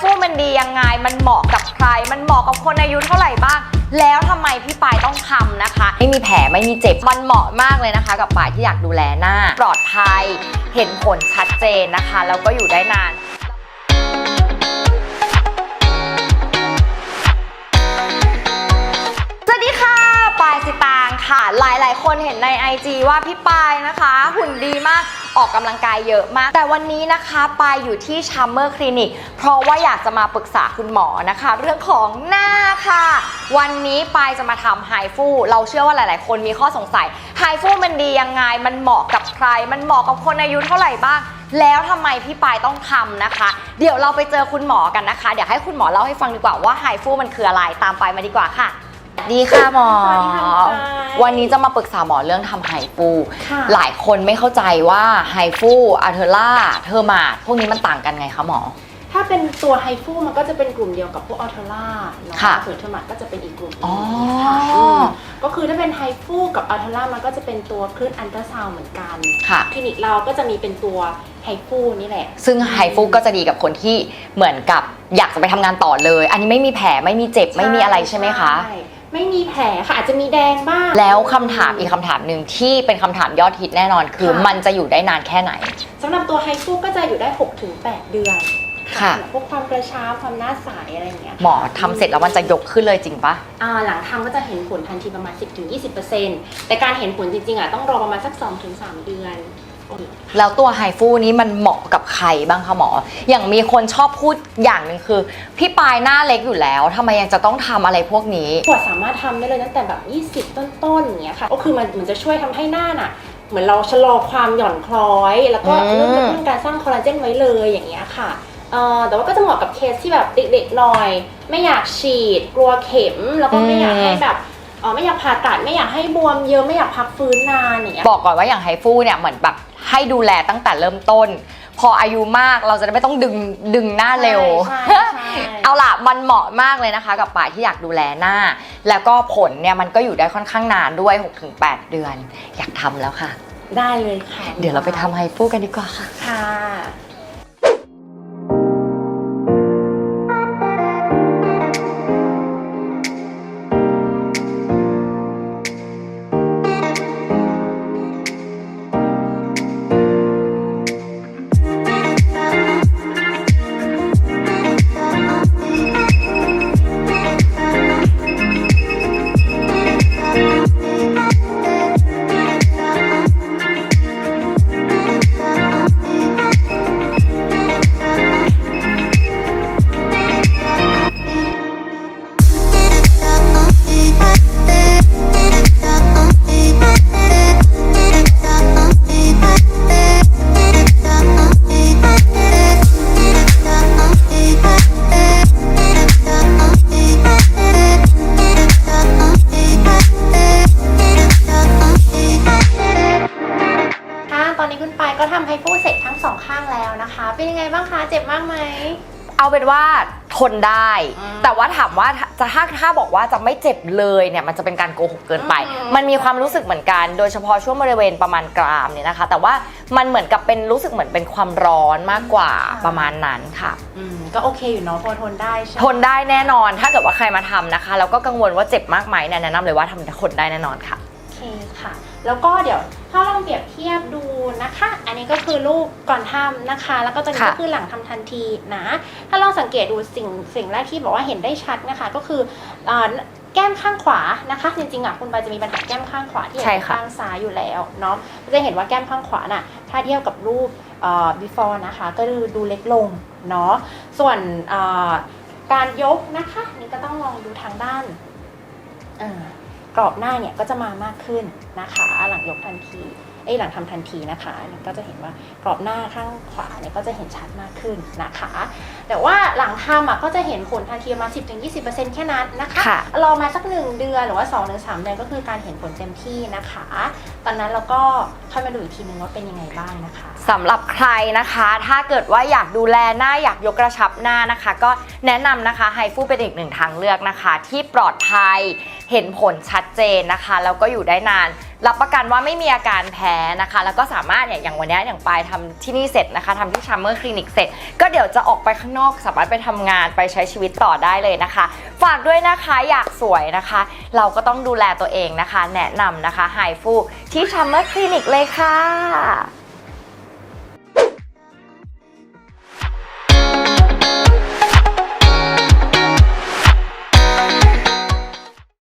ฟูมันดียังไง มันเหมาะกับใคร มันเหมาะกับคนอายุเท่าไหร่บ้าง แล้วทำไมพี่ปายต้องทำนะคะ ไม่มีแผลไม่มีเจ็บ มันเหมาะมากเลยนะคะ กับปายที่อยากดูแลหน้า ปลอดภัย เห็นผลชัดเจนนะคะ แล้วก็อยู่ได้นาน ลายๆ คนเห็นใน IG ว่าพี่ปายนะคะ หุ่นดีมากออกกำลังกายเยอะมาก แต่วันนี้นะคะปายอยู่ที่ชัมเมอร์คลินิกเพราะว่าอยากจะมาปรึกษาคุณหมอนะคะ เรื่องของหน้าค่ะ วันนี้ปายจะมาทำไฮฟูเราเชื่อว่าหลาย ๆ คนมีข้อสงสัยไฮฟูมันดียังไง มันเหมาะกับใคร มันเหมาะกับคนอายุเท่าไหร่บ้างแล้วทำไมพี่ปายต้องทำนะคะ เดี๋ยวเราไปเจอคุณหมอกันนะคะ เดี๋ยวให้คุณหมอเล่าให้ฟังดีกว่าว่าไฮฟูมันคืออะไรตามไปมาดีกว่าค่ะ ดีค่ะหมอ สวัสดีค่ะคุณปายวันนี้จะมาปรึกษาหมอเรื่องทำไฮฟู ค่ะหลายคนไม่เข้าใจว่าไฮฟูอาเทอร่าเทอร์มาพวกนี้มันต่างกันไงคะหมอ ถ้าเป็นตัวไฮฟูมันก็จะเป็นกลุ่มเดียวกับพวกอัลเทอร่าเนาะค่ะส่วนเทอร์มัดก็จะเป็นอีกกลุ่มหนึ่งอ๋อค่ะมก็คือถ้าเป็นไฮฟูกับอัลเทอร่ามันก็จะเป็นตัวคลื่นอันตราซาวด์เหมือนกันค่ะ คลินิกเราก็จะมีเป็นตัวไฮฟูนี่แหละ ซึ่งไฮฟูก็จะดีกับคนที่เหมือนกับอยากจะไปทำงานต่อเลย อันนี้ไม่มีแผลไม่มีเจ็บไม่มีอะไรใช่ไหมคะ ใช่ ไม่มีแผลค่ะอาจจะมีแดงบ้าง แล้วคำถามอีกคำถามหนึ่งที่เป็นคำถามยอดฮิตแน่นอนคือค่ะ มันจะอยู่ได้นานแค่ไหน สำหรับตัวไฮฟูก็จะอยู่ได้ 6-8 เดือนค่ะสำหรับพวกความกระชับความหน้าใสอะไรอย่างเงี้ยหมอทำเสร็จแล้วมันจะยกขึ้นเลยจริงปะ อ่าหลังทำก็จะเห็นผลทันทีประมาณ 10-20%แต่การเห็นผลจริงๆอะต้องรอประมาณสัก 2-3 เดือน แล้วตัวไฮฟูนี้มันเหมาะกับใครบ้างคะหมอ อย่างมีคนชอบพูดอย่างหนึ่งคือ พี่ปายหน้าเล็กอยู่แล้วทำไมยังจะต้องทำอะไรพวกนี้ ขวดสามารถทำได้เลยตั้งแต่แบบ 20 ต้นๆอย่างเงี้ยค่ะ ก็คือมันมันจะช่วยทำให้หน้าน่ะ เหมือนเราชะลอความหย่อนคล้อย แล้วก็อืม เริ่มกระตุ้นการสร้างคอลลาเจนไว้เลยอย่างเงี้ยค่ะเอ่อแต่ว่าก็จะเหมาะกับเคสที่แบบเด็กๆหน่อย ไม่อยากฉีด กลัวเข็ม แล้วก็ไม่อยากให้แบบเอ่อไม่อยากผ่าตัดไม่อยากให้บวมเยอะไม่อยากพักฟื้นนานอย่างเงี้ยบอกก่อนว่าอย่างไฮฟูเนี่ยเหมือนแบบให้ดูแลตั้งแต่เริ่มต้น พออายุมากเราจะได้ไม่ต้องดึงดึงหน้าเร็ว ใช่ใช่ใช่ เอาล่ะ มันเหมาะมากเลยนะคะ กับป่ายที่อยากดูแลหน้า แล้วก็ผลเนี่ยมันก็อยู่ได้ค่อนข้างนานด้วย 6-8 เดือน อยากทำแล้วค่ะ ได้เลยค่ะเดี๋ยวเราไปทำไฮฟูกันดีกว่าค่ะ ค่ะค่ะ เป็นยังไงบ้างคะ เจ็บมากไหม เอาเป็นว่าทนได้ อืมแต่ว่าถามว่าจะถ้าถ้าบอกว่าจะไม่เจ็บเลยเนี่ยมันจะเป็นการโกหกเกินไป อืม มันมีความรู้สึกเหมือนกัน โดยเฉพาะช่วงบริเวณประมาณกรามเนี่ยนะคะ แต่ว่ามันเหมือนกับเป็นรู้สึกเหมือนเป็นความร้อนมากกว่าประมาณนั้นค่ะ อืม ก็โอเคอยู่เนาะ พอทนได้ใช่ไหมทนได้แน่นอนถ้าเกิดว่าใครมาทำนะคะแล้วก็กังวลว่าเจ็บมากไหมเนี่ยแนะนำเลยว่าทำทนได้แน่นอนค่ะ โอเคค่ะ แล้วก็เดี๋ยวถ้าลองเปรียบเทียบดูนะคะ อันนี้ก็คือรูปก่อนทำนะคะ แล้วก็ตอนนี้ค่ะก็คือหลังทำทันทีนะ ถ้าลองสังเกตดูสิ่งสิ่งแรกที่บอกว่าเห็นได้ชัดนะคะ ก็คืออ่าแก้มข้างขวานะคะ จริงๆอะคุณปายจะมีปัญหาแก้มข้างขวาที่ใช่ค่ะข้างซ้ายอยู่แล้วเนาะก็จะเห็นว่าแก้มข้างขวาน่ะถ้าเทียบกับรูปเอ่อ before นะคะ ก็ดูดูเล็กลงเนาะส่วนเอ่อการยกนะคะ นี่ก็ต้องลองดูทางด้านเอ่อ กรอบหน้าเนี่ยก็จะมามากขึ้นนะคะหลังยกทันที เอ้ยหลังทำทันทีนะคะเนี่ยก็จะเห็นว่ากรอบหน้าข้างขวาเนี่ยก็จะเห็นชัดมากขึ้นนะคะ แต่ว่าหลังทำอะก็จะเห็นผลทันทีประมาณ10-20%แค่นั้นนะคะค่ะรอมาสักหนึ่งเดือนหรือว่า 2-3 เดือนก็คือการเห็นผลเต็มที่นะคะ ตอนนั้นเราก็ค่อยมาดูอีกทีนึงว่าเป็นยังไงบ้างนะคะสำหรับใครนะคะ ถ้าเกิดว่าอยากดูแลหน้าอยากยกกระชับหน้านะคะ ก็แนะนำนะคะไฮฟูเป็นอีกหนึ่งทางเลือกนะคะ ที่ปลอดภัยเห็นผลชัดเจนนะคะ แล้วก็อยู่ได้นาน รับประกันว่าไม่มีอาการแพ้นะคะ แล้วก็สามารถเนี่ยอย่างวันนี้อย่างปายทำที่นี่เสร็จนะคะทำที่ชัมเมอร์คลินิกเสร็จ ก็เดี๋ยวจะออกไปข้างนอกสามารถไปทำงานไปใช้ชีวิตต่อได้เลยนะคะ ฝากด้วยนะคะอยากสวยนะคะ เราก็ต้องดูแลตัวเองนะคะ แนะนำนะคะไฮฟูที่ชัมเมอร์คลินิกเลยค่ะ